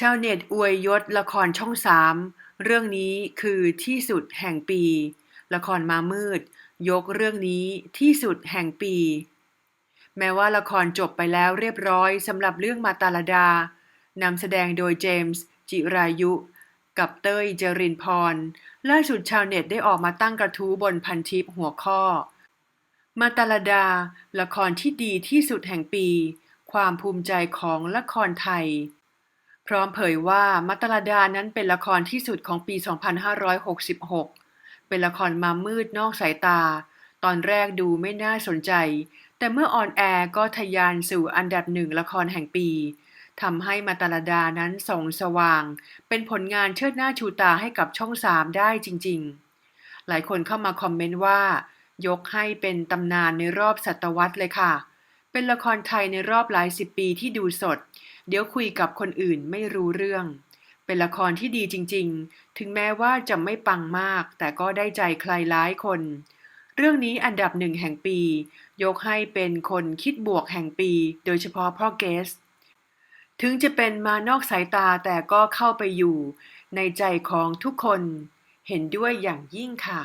ชาวเน็ตอวยยศละครช่องสามเรื่องนี้คือที่สุดแห่งปี ละครมามืด ยกเรื่องนี้ที่สุดแห่งปี แม้ว่าละครจบไปแล้วเรียบร้อยสำหรับเรื่องมาตาลดานำแสดงโดยเจมส์จิรายุ กับเต้ยเจรินพร ล่าสุดชาวเน็ตได้ออกมาตั้งกระทู้บนพันทิปหัวข้อ มาตาลดา ละครที่ดีที่สุดแห่งปี ความภูมิใจของละครไทย พร้อมเผยว่า มัตตลดานั้นเป็นละครที่สุดของปี 2566 เป็นละครมามืดนอกสายตา ตอนแรกดูไม่น่าสนใจ แต่เมื่อออนแอร์ก็ทะยานสู่อันดับหนึ่งละครแห่งปีทำให้มาตลดานั้นส่องสว่าง เป็นผลงานเชิดหน้าชูตาให้กับช่องสามได้จริงๆ หลายคนเข้ามาคอมเมนต์ว่า ยกให้เป็นตำนานในรอบศตวรรษเลยค่ะ เป็นละครไทยในรอบหลายสิบปีที่ดูสด เดี๋ยวคุยกับคนอื่นไม่รู้เรื่อง เป็นละครที่ดีจริง ๆ ถึงแม้ว่าจะไม่ปังมาก แต่ก็ได้ใจใครหลายคน เรื่องนี้อันดับหนึ่งแห่งปี ยกให้เป็นคนคิดบวกแห่งปี โดยเฉพาะพ่อเกส ถึงจะเป็นมานอกสายตาแต่ก็เข้าไปอยู่ ในใจของทุกคน เห็นด้วยอย่างยิ่งค่ะ